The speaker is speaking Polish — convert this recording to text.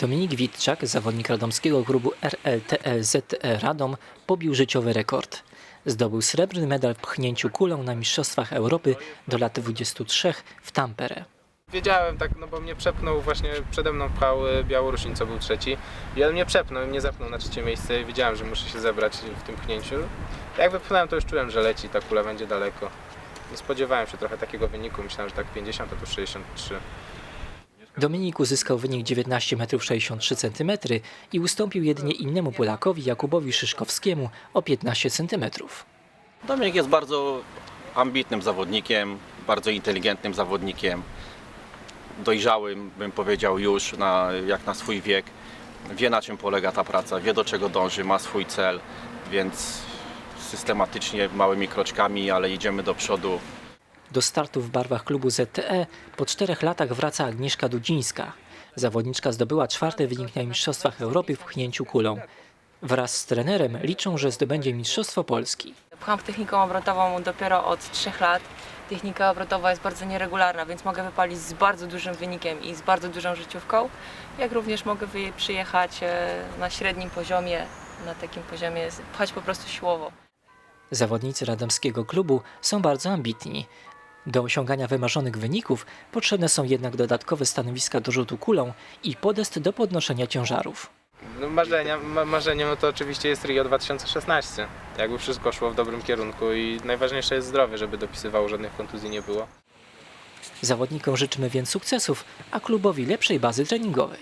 Dominik Witczak, zawodnik radomskiego klubu RLTE ZTE Radom, pobił życiowy rekord. Zdobył srebrny medal w pchnięciu kulą na Mistrzostwach Europy do lat 23 w Tampere. Wiedziałem tak, no bo mnie przepnął właśnie, przede mną pchał y, Białorusin, co był trzeci. I on mnie przepnął, mnie zepnął na trzecie miejsce i wiedziałem, że muszę się zebrać w tym pchnięciu. Jak wypchnąłem, to już czułem, że leci, ta kula będzie daleko. Nie spodziewałem się trochę takiego wyniku, myślałem, że tak 50, a tu 63. Dominik uzyskał wynik 19 metrów 63 cm i ustąpił jedynie innemu Polakowi Jakubowi Szyszkowskiemu o 15 cm. Dominik jest bardzo ambitnym zawodnikiem, bardzo inteligentnym zawodnikiem, dojrzałym, bym powiedział już na, jak na swój wiek. Wie na czym polega ta praca, wie do czego dąży, ma swój cel, więc systematycznie, małymi kroczkami, ale idziemy do przodu. Do startu w barwach klubu ZTE po czterech latach wraca Agnieszka Dudzińska. Zawodniczka zdobyła czwarty wynik na Mistrzostwach Europy w pchnięciu kulą. Wraz z trenerem liczą, że zdobędzie Mistrzostwo Polski. Pcham techniką obrotową dopiero od 3 lat. Technika obrotowa jest bardzo nieregularna, więc mogę wypalić z bardzo dużym wynikiem i z bardzo dużą życiówką. Jak również mogę przyjechać e, na średnim poziomie, na takim poziomie, pchać po prostu siłowo. Zawodnicy radomskiego klubu są bardzo ambitni. Do osiągania wymarzonych wyników potrzebne są jednak dodatkowe stanowiska do rzutu kulą i podest do podnoszenia ciężarów. No marzenia, ma, marzeniem no to oczywiście jest Rio 2016. Jakby wszystko szło w dobrym kierunku i najważniejsze jest zdrowie, żeby dopisywało, żadnych kontuzji nie było. Zawodnikom życzymy więc sukcesów, a klubowi lepszej bazy treningowej.